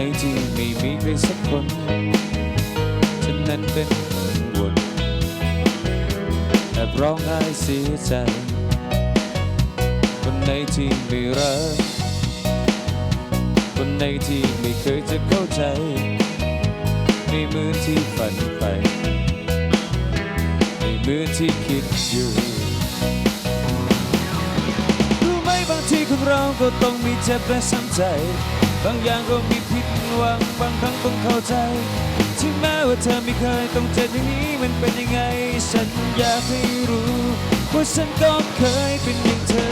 นที่ไม่มีใครสักคนฉันนั้นเป็นกังวลแอบร้องไห้เสียใจคนไหนที่ไม่รักคนไหนที่ไม่เคยจะเข้าใจไม่เหมือที่ฝันไปไม่เหมือที่คิดอยู่รู้ไหมบางทีคนเราก็ต้องมีเจ็บและช้ำใจ บางอย่างก็มีผิดหวังบางครั้งต้องเข้าใจถึงแม้ว่าเธอไม่เคยต้องเจ็บอย่างนี้มันเป็นยังไง ฉันอยากให้รู้ว่าฉันก็เคยเป็นอย่างเธอ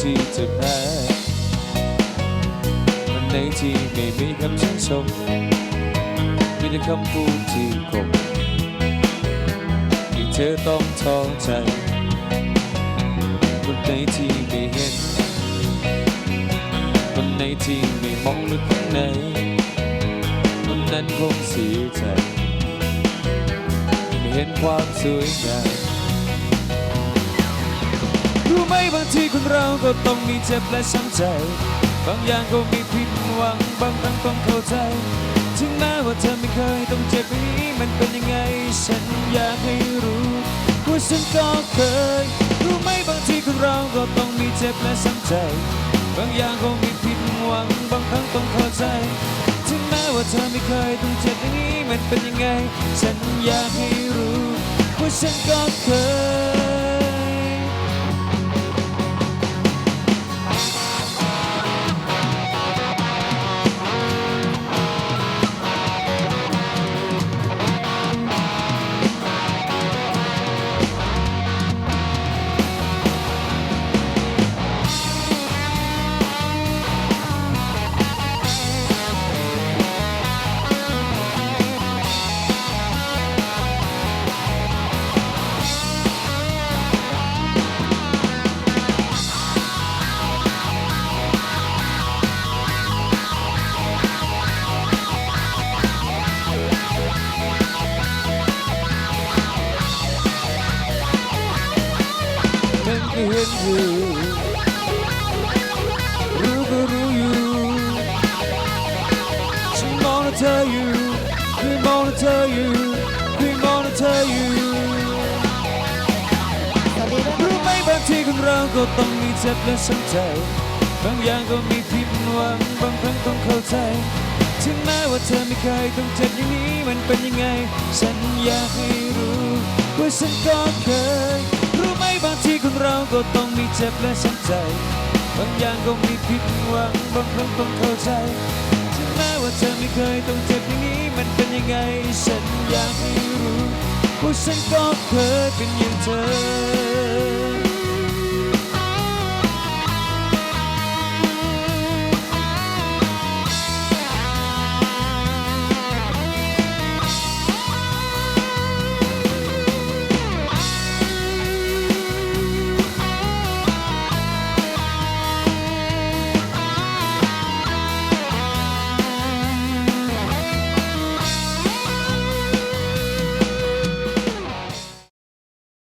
ที่จะแพ้ นในที่ไม่มีคำชื่นชม มีแต่คำพูดที่คมที่เธอต้องท้อใจคนในที่ไม่เห็นคนในที่ไม่มองลึกข้างในคนนั้นคงเสียใจไม่เห็นความสวยงามรู้ไหมบางทีคนเราก็ต้องมีเจ็บและช้ำใจ บางอย่างก็มีผิดหวังบางครั้งต้องเข้าใจ ถึงแม้ว่าเธอไม่เคยต้องเจ็บแบบนี้มันเป็นยังไง ฉันอยากให้รู้ ว่าฉันก็เคย รู้ไหมบางทีคนเราก็ต้องมีเจ็บและช้ำใจ บางอย่างก็มีผิดหวังบางครั้งต้องเข้าใจ ถึงแม้ว่าเธอไม่เคยต้องเจ็บอย่างนี้มันเป็นยังไง ฉันอยากให้รู้ ว่าฉันก็เคย เห็นอยู่ รู้ก็รู้อยู่ฉันมองเธออยู่พี่มองเธออยู่พี่มองเธออยู่รู้ไหมบางทีคนเราก็ต้องมีเจ็บและช้ำใจบางอย่างก็มีผิดหวังบางครั้งต้องเข้าใจถึงแม้ว่าเธอไม่เคยต้องเจ็บอย่างนี้มันเป็นยังไง ฉันอยากให้รู้ว่าฉันก็เคยางทีคนเราก็ต้องมีเจ็บและช้ำใจ บางอย่างก็มีผิดหวัง บางครั้งต้องเข้าใจถึงแม้ว่าเธอไม่เคยต้องเจ็บอย่างนี้ มันเป็นยังไง ฉันอยากให้รู้ว่าฉันก็เคยเป็นอย่างเธอ